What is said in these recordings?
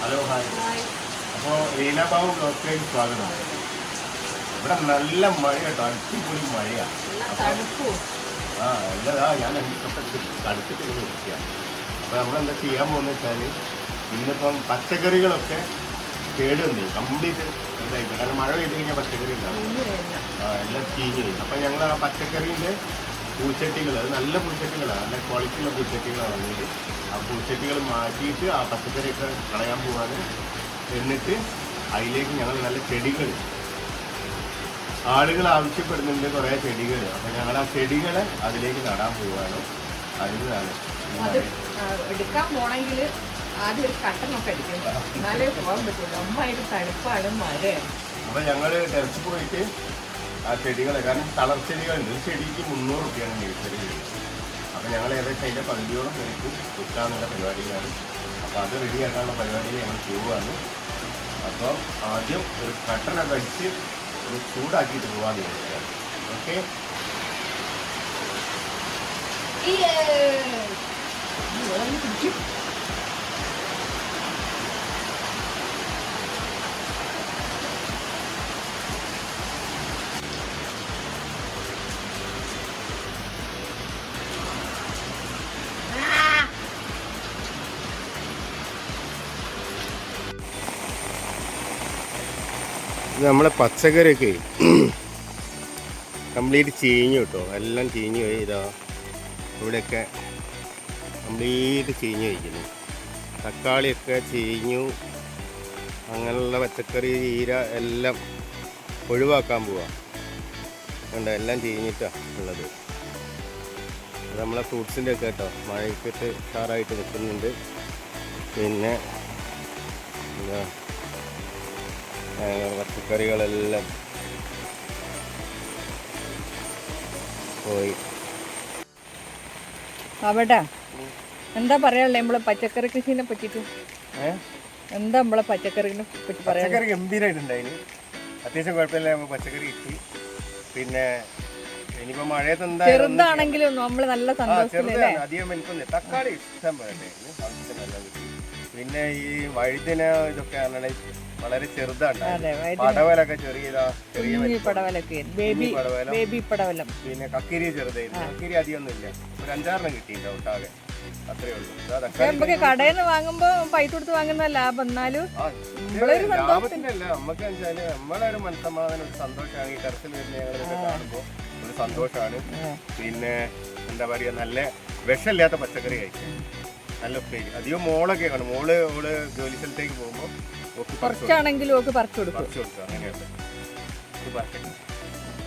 Hello hi. അപ്പോൾ ലീലാബാബു ബ്ലോക്കിലേക്ക് സ്വാഗതം. ഇവിടെ നല്ല മഴ കേട്ടോ അടിപൊളി മഴയാണ് ആ അല്ലതാ ഞാൻ തൊട്ടടുത്ത് തടുത്തിട്ട് ഇങ്ങനെ ഇരിക്കുകയാണ് അപ്പോൾ നമ്മളെന്താ ചെയ്യാൻ പോകുന്നത് വെച്ചാൽ ഇന്നിപ്പം പച്ചക്കറികളൊക്കെ കേടുണ്ട് കംപ്ലീറ്റ് ഇതായിട്ട് കാരണം മഴ പെയ്ത് കഴിഞ്ഞാൽ പച്ചക്കറി ഉണ്ടാവും. ആ, എല്ലാം ചീഞ്ഞ് പോയി അപ്പം ഞങ്ങൾ ആ പച്ചക്കറീന്റെ പൂച്ചട്ടികൾ അത് നല്ല പൂച്ചട്ടികളാണ് നല്ല ക്വാളിറ്റിയുള്ള പൂച്ചട്ടികളാണ് വന്നത് ആ പൂച്ചട്ടികൾ മാറ്റിയിട്ട് ആ പച്ചക്കറിയൊക്കെ കളയാൻ പോവാതെ എന്നിട്ട് അതിലേക്ക് ഞങ്ങൾ നല്ല ചെടികൾ ആളുകൾ ആവശ്യപ്പെടുന്നുണ്ട് കുറേ ചെടികൾ. അപ്പം ഞങ്ങൾ ആ ചെടികളെ അതിലേക്ക് നടാൻ പോവാണ്. അതിനാണ് എടുക്കാൻ പോണെങ്കിൽ ആദ്യം ഒരു കട്ടനൊക്കെ അടിക്കണം എന്നാലേ പോകാൻ പറ്റുള്ളൂ. അമ്മായിട്ട് തണുപ്പാണ് മഴയാണ്. അപ്പം ഞങ്ങൾ ടെറച്ച് പോയിട്ട് ആ ചെടികളെ. കാരണം തളർച്ചെടികളുണ്ട്. ചെടിക്ക് മുന്നൂറ് റുപ്യാണ് മേടിച്ചത് അപ്പം ഞങ്ങൾ ഏകദേശം അതിന്റെ പകുതിയോളം പേർക്ക് വിൽക്കാന്നുള്ള പരിപാടിയിലാണ്. അപ്പോൾ അത് റെഡിയാക്കാനുള്ള പരിപാടിയിൽ ഞങ്ങൾ പോവുകയാണ് അപ്പോൾ ആദ്യം ഒരു കട്ടനൊക്കെ അടിച്ച് ഒരു ചൂടാക്കിയിട്ട് പോകാമെന്ന് വിചാരിക്കാം ഓക്കെ? ഇത് നമ്മളെ പച്ചക്കറിയൊക്കെ കംപ്ലീറ്റ് ചീഞ്ഞു കേട്ടോ. എല്ലാം ചീഞ്ഞു പോയി. ഇതാ ഇവിടെയൊക്കെ കംപ്ലീറ്റ് ചീഞ്ഞു കഴിക്കുന്നു തക്കാളിയൊക്കെ ചീഞ്ഞു. അങ്ങനെയുള്ള പച്ചക്കറി ചീര എല്ലാം ഒഴിവാക്കാൻ പോവാം. ഉണ്ട് എല്ലാം ചീഞ്ഞിട്ടാണ് ഉള്ളത്. നമ്മളെ ഫ്രൂട്ട്സിന്റെ ഒക്കെ കേട്ടോ. മഴയ്ക്കിട്ട് ഷാറായിട്ട് നിൽക്കുന്നുണ്ട്. പിന്നെ എന്താ പച്ചക്കറികളെല്ലാം പോയി. അവിടെ എന്താ പറയാനുള്ളത് നമ്മളെ പച്ചക്കറി കൃഷിനെ പറ്റിയിട്ട് എന്താ നമ്മളെ പച്ചക്കറിനെ പറ്റി പറയാ പച്ചക്കറി ഗംഭീരമായിട്ടുണ്ടായിന് അത്യാവശ്യം കുഴപ്പമില്ല നമ്മൾ പച്ചക്കറി കിട്ടി. പിന്നെ ഇനിയിപ്പോ മഴയത്ത് ചെറുതാണെങ്കിലും നമ്മൾ നല്ല സന്തോഷം തക്കാളി ഇഷ്ടം പോലെ പിന്നെ ഈ വഴുതിന ഇതൊക്കെ പറഞ്ഞാൽ വളരെ ചെറുതാണ്. അതെ വൈദ്യുതി പടവലൊക്കെ ചെറിയ ഇതാ, ചെറിയ കുഞ്ഞി വലിപ്പം. പടവലൊക്കെ. ബേബി കുഞ്ഞി പടവലം. ബേബി പടവലം. പിന്നെ കക്കിരി ചെറുതായിരുന്നു. കക്കിരി അധികമൊന്നും ഇല്ല ഒരു അഞ്ചാറെണ്ണം കിട്ടിയില്ല ഒട്ടാകെ അത്രേ ഉള്ളൂ. ഇതാ പക്ഷെ തക്കാളി നമുക്ക് കടയിൽ നിന്ന് വാങ്ങുമ്പോ പൈസ കൊടുത്ത് വാങ്ങുന്ന ലാഭം. എന്നാലും ആ, നമ്മളൊരു ഇത് ലാഭത്തിനല്ല. നമുക്ക് വെച്ചാൽ നമ്മളെ ഒരു മനസ്സമാധാനം ഒരു സന്തോഷമാണ്. ഈ ടെറസിൽ വരുന്ന ഞങ്ങളിതൊക്കെ കാണുമ്പോൾ ഒരു സന്തോഷമാണ്. പിന്നെ എന്താ പറയുക നല്ല വിഷമില്ലാത്ത പച്ചക്കറി കഴിക്കും. നല്ല ഉപ്പേരി അധികം മോളൊക്കെ കാണും മോൾ ഓൾ ജോലി സ്ഥലത്തേക്ക് പോകുമ്പോൾ കുറച്ചാണെങ്കിലും ഒക്കെ പറിച്ചു കൊടുക്കും. പറിച്ചു കൊടുക്കും അങ്ങനെയുണ്ട്.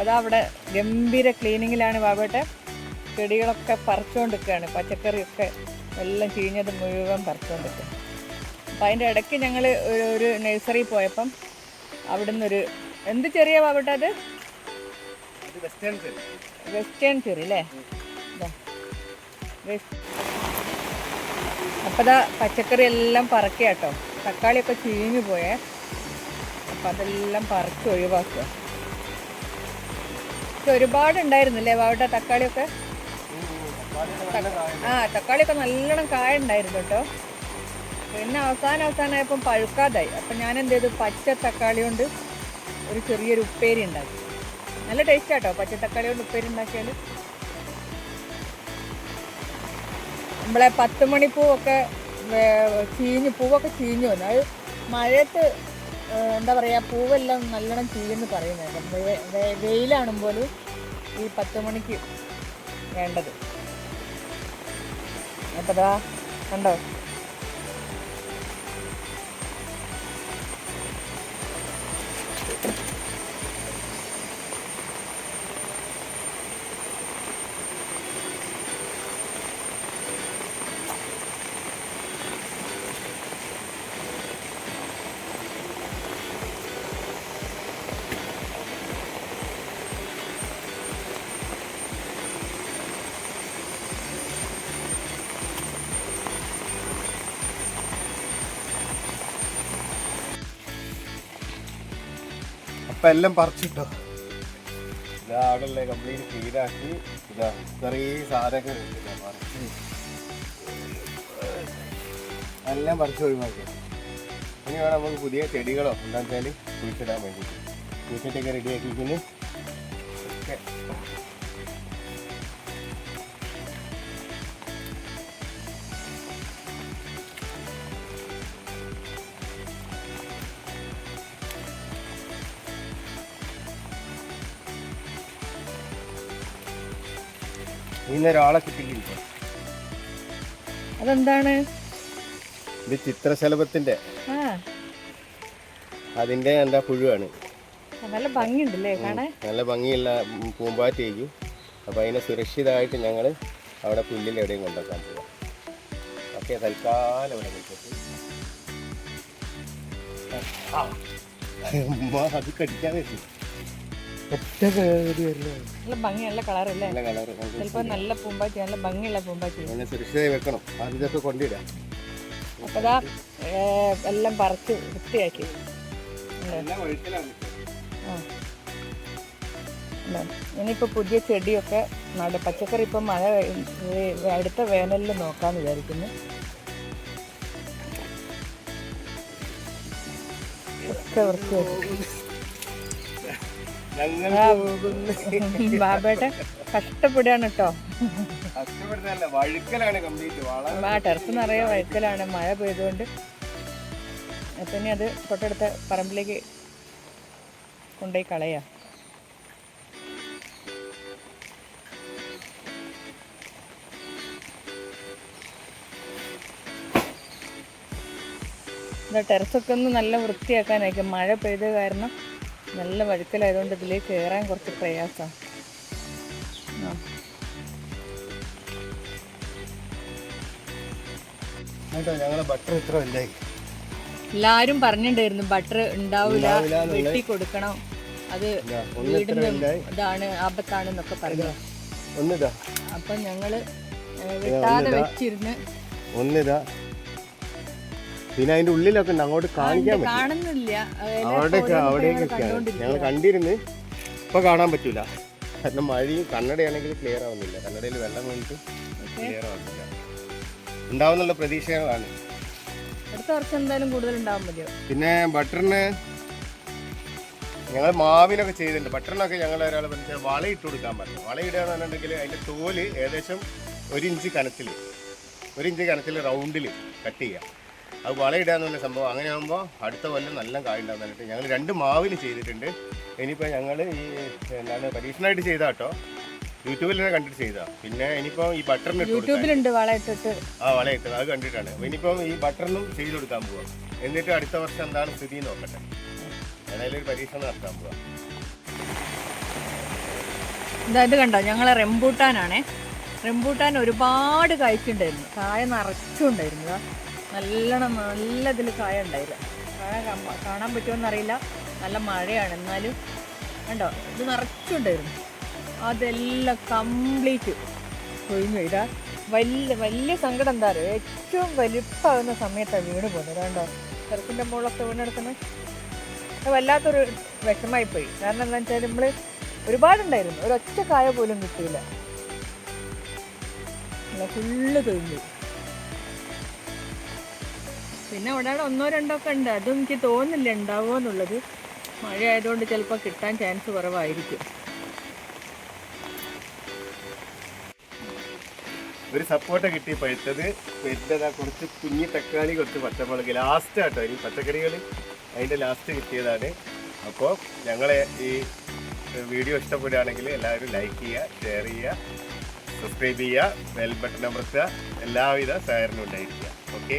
അതാ അവിടെ ഗംഭീര ക്ലീനിങ്ങിലാണ് ബാബേട്ടെ ചെടികളൊക്കെ പറിച്ചുകൊണ്ടിരിക്കുകയാണ് പച്ചക്കറിയൊക്കെ എല്ലാം ചീഞ്ഞത് മുഴുവൻ പറിച്ചുകൊണ്ടിരിക്കുക അപ്പം അതിന്റെ ഇടയ്ക്ക് ഞങ്ങൾ ഒരു ഒരു നഴ്സറി പോയപ്പം അവിടുന്ന് ഒരു എന്ത് ചെറിയ ബാബട്ടെ അത്? Western cherry. അല്ലേ? ഇതാ. അപ്പോൾ ഇതാ പച്ചക്കറി എല്ലാം പറക്കുക കേട്ടോ തക്കാളിയൊക്കെ ചീഞ്ഞു പോയേ. അപ്പം അതെല്ലാം പറക്കി ഒഴിവാക്കുക. ഇത് ഒരുപാട് ഉണ്ടായിരുന്നില്ലേ വാവട്ടെ തക്കാളിയൊക്കെ? ആ തക്കാളിയൊക്കെ നല്ലോണം കായ ഉണ്ടായിരുന്നു കേട്ടോ. പിന്നെ അവസാനം അവസാനമായപ്പം പഴുക്കാതായി. അപ്പം ഞാൻ എന്ത് ചെയ്തു പച്ച തക്കാളി കൊണ്ട് ഒരു ചെറിയൊരു ഉപ്പേരി ഉണ്ടാക്കി. നല്ല ടേസ്റ്റ് ആട്ടോ പച്ച തക്കാളി കൊണ്ട് ഉപ്പേരി ഉണ്ടാക്കിയാൽ നമ്മളെ പത്ത് മണിപ്പൂവൊക്കെ ചീഞ്ഞ് പൂവൊക്കെ ചീഞ്ഞു വന്നു. അത് മഴയത്ത് എന്താ പറയുക പൂവെല്ലാം നല്ലോണം ചീഞ്ഞെന്ന് പറയുന്നത് വെയിലാണ് പോലും ഈ പത്ത് മണിക്ക് വേണ്ടത്. അപ്പോൾ കണ്ടോ? അപ്പൊ എല്ലാം പറിച്ചിട്ടോ? എല്ലാം പറിച്ച് ഒഴിവാക്കി. ഇനി വേണം നമുക്ക് പുതിയ ചെടികളോ എന്താണെന്ന് വെച്ചാൽ കുഴിച്ചിടാൻ വേണ്ടിയിട്ട്. കുഴിച്ചിട്ടൊക്കെ റെഡിയാക്കിയിരിക്കുന്നു ഒക്കെ ഇന്ന് ഒരാളെ കിട്ടിയില്ല അതെന്താണ് ഇത് ചിത്രശലഭത്തിന്റെ അതിന്റെ എന്താ പുഴുവാണ് നല്ല ഭംഗിയുണ്ടല്ലേ കാണാൻ നല്ല ഭംഗിയുള്ള പൂമ്പാറ്റയ്ക്കും അപ്പോൾ അതിനെ സുരക്ഷിതമായിട്ട് ഞങ്ങൾ അവിടെ പുല്ലിൽ എവിടെയും കൊണ്ടുവക്കാൻ പോവാം ഓക്കെ തൽക്കാലം ഇവിടെ നിൽക്കട്ടെ അത് കടിക്കാൻ പറ്റും ഒറ്റ കയറി വരുന്നത് നല്ല ഭംഗി നല്ല കളറല്ലേ നല്ല കളർ ചിലപ്പോ നല്ല പൂമ്പാറ്റി നല്ല ഭംഗിയുള്ള പൂമ്പാറ്റി. അതിനെ സുരക്ഷിതമായി വെക്കണം. അത് ഇതൊക്കെ കൊണ്ടിടാം. അപ്പൊ ദാ എല്ലാം പറിച്ച് വൃത്തിയാക്കി. ഉണ്ട്. എല്ലാം ഒഴുക്കിലാണ്. ആ. ഉണ്ട്. ഇനിയിപ്പോ പുതിയ ചെടിയൊക്കെ നട പച്ചക്കറി ഇപ്പം മഴ അടുത്ത വേനലിൽ നോക്കാന്ന് വിചാരിക്കുന്നു. ഒക്കെ വൃത്തിയാക്കി. ബാബേട്ടൻ കഷ്ടപ്പെടുകയാണ് കേട്ടോ. ആ ടെറസ് നിറയെ വഴുക്കലാണ് മഴ പെയ്തുകൊണ്ട്. അപ്പം അത് തൊട്ടടുത്ത പറമ്പിലേക്ക് കൊണ്ടുപോയി കളയാം. ടെറസൊക്കെ ഒന്ന് നല്ല വൃത്തിയാക്കാനായിരിക്കും. മഴ പെയ്ത കാരണം നല്ല വഴുക്കലായതുകൊണ്ട് ഇതിലേക്ക് കയറാൻ കുറച്ച് പ്രയാസമാണ് എല്ലാരും പറഞ്ഞിട്ടുണ്ടായിരുന്നു ബട്ടർ ഉണ്ടാവില്ല. വെട്ടി കൊടുക്കണം. അത് ഇതാണ് ആപത്താണ് എന്നൊക്കെ പറഞ്ഞു അപ്പൊ ഞങ്ങൾ വെട്ടാതെ വെച്ചിരുന്ന് ഒന്നിതാ. പിന്നെ അതിന്റെ ഉള്ളിലൊക്കെ ഉണ്ട്. അങ്ങോട്ട് കാണിക്കാൻ പറ്റും കാണുന്നില്ല. അവിടെയൊക്കെ. ഞങ്ങൾ കണ്ടിരുന്ന്. ഇപ്പൊ കാണാൻ പറ്റൂല. കാരണം മഴയും കണ്ണടയാണെങ്കിൽ ക്ലിയർ ആവുന്നില്ല. കണ്ണടയിൽ വെള്ളം വീണിട്ട് ക്ലിയർ ആവുന്നില്ല. ഉണ്ടാവുന്നുള്ള പ്രതീക്ഷകളാണ്. അടുത്ത വർഷം എന്തായാലും കൂടുതൽ ഉണ്ടാവും മതിയോ? പിന്നെ ബട്ടറിന് ഞങ്ങൾ മാവിനൊക്കെ ചെയ്തിട്ടുണ്ട്. ബട്ടറിനൊക്കെ ഞങ്ങൾ ഒരാൾ പറഞ്ഞാൽ വള ഇട്ട് കൊടുക്കാൻ പറഞ്ഞു. വള എന്നുണ്ടെങ്കിൽ അതിന്റെ തോൽ ഏകദേശം ഒരു ഇഞ്ച് കനത്തിൽ ഒരു ഇഞ്ച് കനത്തിൽ റൗണ്ടിൽ കട്ട് ചെയ്യുക അത് വളയിടാന്നുള്ള സംഭവം. അങ്ങനെ ആകുമ്പോൾ അടുത്ത കൊല്ലം നല്ല കായ ഉണ്ടാകുന്നിട്ട് ഞങ്ങൾ രണ്ട് മാവിന് ചെയ്തിട്ടുണ്ട്. ഇനിയിപ്പോൾ ഞങ്ങൾ ഈ എന്താണ് പരീക്ഷണമായിട്ട് ചെയ്താൽ കേട്ടോ യൂട്യൂബിൽ തന്നെ കണ്ടിട്ട് ചെയ്താ. പിന്നെ ഇനിയിപ്പോൾ ഈ ബട്ടറിന് യൂട്യൂബിലുണ്ട് വളയിട്ടിട്ട് ആ വളയിട്ടത് അത് കണ്ടിട്ടാണ്. ഇനിയിപ്പം ഈ ബട്ടറിനും ചെയ്ത് കൊടുക്കാൻ പോവാം. എന്നിട്ട് അടുത്ത വർഷം എന്താണ് സ്ഥിതി നോക്കട്ടെ. ഏതായാലും ഒരു പരീക്ഷ നടത്താൻ പോവാം. ഇതായത് കണ്ടോ? ഞങ്ങൾ റെമ്പൂട്ടാനാണേ റെമ്പൂട്ടാൻ ഒരുപാട് കഴിച്ചിട്ടുണ്ടായിരുന്നു കായ നിറച്ചുണ്ടായിരുന്നു. ഇതാ നല്ലോണം നല്ല ഇതിൽ കായ ഉണ്ടായില്ല. കായ കാണാൻ പറ്റുമെന്നറിയില്ല. നല്ല മഴയാണ് എന്നാലും. കണ്ടോ? ഇത് നിറച്ചുണ്ടായിരുന്നു. അതെല്ലാം കംപ്ലീറ്റ് കൊഴിഞ്ഞു ഇതാ വലിയ വലിയ സങ്കടം എന്താ അറിയോ? ഏറ്റവും വലിപ്പമാകുന്ന സമയത്താണ് വീണ് പോകുന്നത്. കണ്ടോ? ചെറുക്കിന്റെ മുകളിലൊക്കെ വീണെടുക്കുന്നത് വല്ലാത്തൊരു വിഷമായി പോയി. കാരണം എന്താ വെച്ചാൽ നമ്മൾ ഒരുപാടുണ്ടായിരുന്നു. ഒരൊറ്റ കായ പോലും കിട്ടിയില്ല. ഫുള്ള് തൊഴിഞ്ഞു പിന്നെ അവിടെ അവിടെ ഒന്നോ രണ്ടോ ഒക്കെ ഉണ്ട്. അതും എനിക്ക് തോന്നുന്നില്ല ഉണ്ടാവുമോ എന്നുള്ളത്. മഴ ആയതുകൊണ്ട് ചിലപ്പോൾ കിട്ടാൻ ചാൻസ് കുറവായിരിക്കും. ഒരു സപ്പോർട്ട കിട്ടി പഴുത്തത് വരുന്നതാ കുറച്ച് കുഞ്ഞി തക്കാളി കുറച്ച് പച്ചമുളക്. ലാസ്റ്റ് ആട്ടോ. ഇനി പച്ചക്കറികൾ അതിന്റെ ലാസ്റ്റ് കിട്ടിയതാണ്. അപ്പോൾ ഞങ്ങളെ ഈ വീഡിയോ ഇഷ്ടപ്പെടുകയാണെങ്കിൽ എല്ലാവരും ലൈക്ക് ചെയ്യുക ഷെയർ ചെയ്യുക സബ്സ്ക്രൈബ് ചെയ്യുക ബെൽ ബട്ടൺ അമർത്തുക എല്ലാവിധ സഹകരണം ഉണ്ടായിരിക്കുക. ഓക്കെ